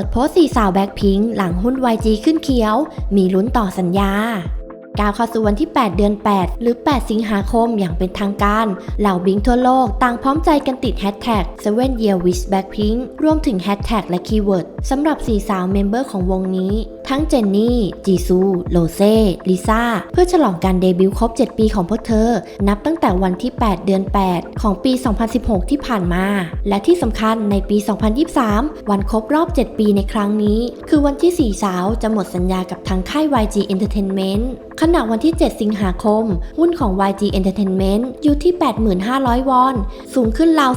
ปิดโพสต์สี่สาวแบ็คพิงหลังหุ้น YG ขึ้นเขียว มีลุ้นต่อสัญญา ก้าวเข้าสู่วันที่ 8 เดือน 8 หรือ 8 สิงหาคมอย่างเป็นทางการ เหล่าบิงทั่วโลกต่างพร้อมใจกันติดแฮชแท็ก7 Year Wish Blackpink รวมถึงแฮชแท็กและคีย์เวิร์ดสำหรับ4สาวเมมเบอร์ของวงนี้ ทั้งเจนนี่ จีซู โลเซ่ ลิซ่า เพื่อฉลองการเดบิวต์ครบ 7 ปีของพวกเธอ นับตั้งแต่วันที่ 8 เดือน 8 ของปี 2016 ที่ผ่านมา และที่สำคัญในปี 2023 วันครบรอบ 7 ปีในครั้งนี้ คือวันที่4สาวจะหมดสัญญากับทางค่าย YG Entertainment ขณะวันที่ 7 สิงหาคม หุ้นของ YG Entertainment อยู่ที่ 85,000 วอน สูงขึ้นราว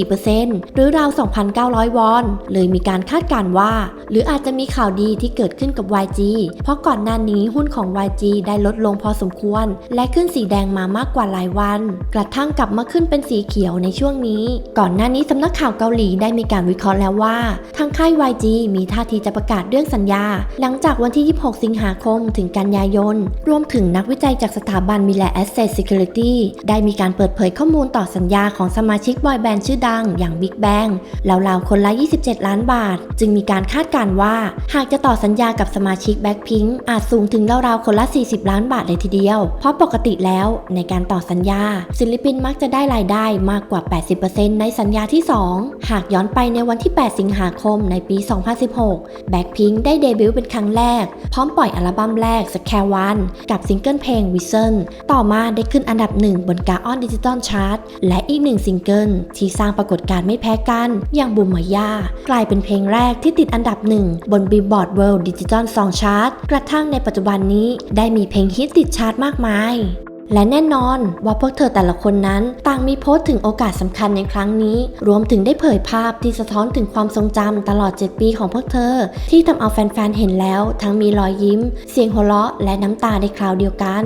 3.74%หรือราว 2,900 วอน เลยมีการคาดการ์ว่า หรืออาจจะมีข่าวดีที่เกิดขึ้นกับ YG เพราะก่อนหน้านี้หุ้นของ YG ได้ลดลงพอสมควร และขึ้นสีแดงมามากกว่าหลายวัน กระทั่งกลับมาขึ้นเป็นสีเขียวในช่วงนี้ ก่อนหน้านี้สำนักข่าวเกาหลีได้มีการวิเคราะห์แล้วว่า ทางค่าย YG มีท่าทีจะประกาศเรื่องสัญญา หลังจากวันที่ 26 สิงหาคม ถึงกันยายนรวมถึงนักวิจัยจากสถาบันมิล a Asset Security ได้มีการเปิดเผยข้อมูลต่อสัญญาของสมาชิกบอยแบนด์ชื่อดังอย่าง Big Bang ราวๆคนละ 27 ล้านบาท จึงมีการคาดการณ์ว่า หากจะต่อสัญญากับสมาชิก Blackpink อาจสูงถึงราวๆคนละ 40 ล้านบาทเลยทีเดียว เพราะปกติแล้วในการต่อสัญญา ศิลปินมักจะได้รายได้มากกว่า 80%ในสัญญาที่ 2 หากย้อนไปในวันที่ 8 สิงหาคมในปี 2016 Blackpink ได้เดบิวต์เป็นครั้งแรก พร้อมปล่อยอัลบั้มแรก Scare กับซิงเกิลเพลง Whistle ต่อมาได้ขึ้นอันดับหนึ่งบนการออนดิจิตอลชาร์ตและอีกหนึ่งซิงเกิลที่สร้างปรากฏการณ์ไม่แพ้กัน อย่างบูมมายากลายเป็นเพลงแรกที่ติดอันดับหนึ่งบน Billboard World Digital Song Chart กระทั่งในปัจจุบันนี้ได้มีเพลงฮิตติดชาร์ตมากมาย และแน่นอนว่าพวกเธอแต่ละคนนั้นต่างมีโพสต์ถึงโอกาสสำคัญในครั้งนี้ รวมถึงได้เผยภาพที่สะท้อนถึงความทรงจำตลอด 7 ปีของพวกเธอ ที่ทำเอาแฟนๆ เห็นแล้ว ทั้งมีรอยยิ้ม เสียงหัวเราะ และน้ำตาในคราวเดียวกัน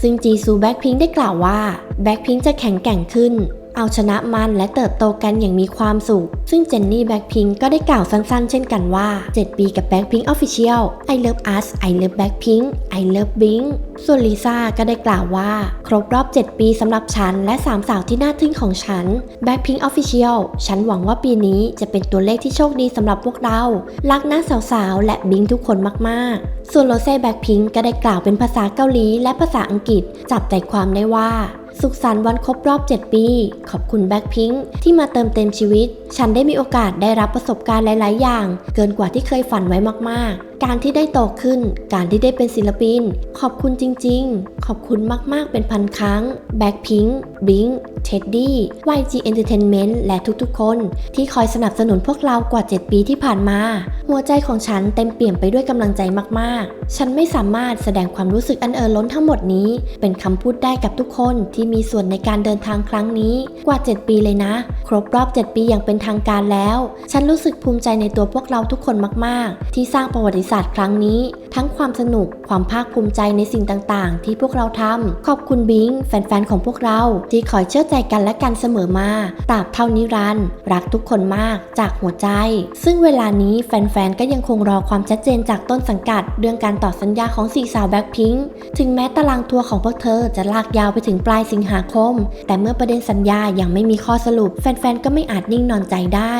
ซึ่งจีซูแบ็คพิงได้กล่าวว่าแบ็คพิงจะแข็งแกร่งขึ้น เอาชนะมันและเติบโตกันอย่างมีความสุข ซึ่งเจนนี่แบ็คพิงก็ได้กล่าวสั้นๆ เช่นกันว่า 7 ปีกับแบ็คพิงออฟฟิเชียล I love us I love Blackpink I love Bing ส่วนลิซ่าก็ได้กล่าวว่า ครบรอบ 7 ปีสำหรับฉัน และ 3 สาวที่น่าทึ่งของฉัน Blackpink Official ฉันหวังว่าปีนี้จะเป็นตัวเลขที่โชคดีสำหรับพวกเรา รักนะสาวๆ และบิงทุกคนมากๆ ส่วนโรเซ่แบ็คพิงก็ได้กล่าวเป็นภาษาเกาหลีและภาษาอังกฤษ จับใจความได้ว่า สุขสันต์วันครบรอบ 7 ปี ขอบคุณแบ็คพิงค์ที่มาเติมเต็มชีวิต ฉันได้มีโอกาสได้รับประสบการณ์หลาย ๆ อย่าง เกินกว่าที่เคยฝันไว้มาก ๆ การที่ได้โตขึ้น การที่ได้เป็นศิลปิน ขอบคุณจริง ๆ ขอบคุณมาก ๆ เป็นพันครั้ง แบ็คพิงค์บิง เท็ดดี้ YG Entertainment และทุกๆ คน ที่คอยสนับสนุนพวกเรากว่า 7 ปีที่ผ่านมา หัวใจของฉันเต็มเปี่ยมไปด้วยกำลังใจมากๆ ฉันไม่สามารถแสดงความรู้สึกอันเอ่อล้นทั้งหมดนี้ เป็นคำพูดได้กับทุกคนที่มีส่วนในการเดินทางครั้งนี้กว่า 7 ปีเลยนะ ครบรอบ 7 ปีอย่างเป็นทางการแล้ว ฉันรู้สึกภูมิใจในตัวพวกเราทุกคนมาก ๆ ที่สร้างประวัติศาสตร์ครั้งนี้ ทั้งความสนุก ความภาคภูมิใจในสิ่งต่าง ๆ ที่พวกเราทำ ขอบคุณบิงแฟน ๆ ของพวกเรา ที่คอยเชื่อใจกันและกันเสมอมา ตราบเท่านิรันดร์ รักทุกคนมาก จากหัวใจ ซึ่งเวลานี้แฟน ๆ ก็ยังคงรอความชัดเจนจากต้นสังกัด เรื่องการต่อสัญญาของสี่สาวแบ็คพิงถึงแม้ตารางทัวร์ของพวกเธอจะลากยาวไปถึงปลายสิงหาคม แต่เมื่อประเด็นสัญญายังไม่มีข้อสรุปแฟนๆ ก็ไม่อาจนิ่งนอนใจได้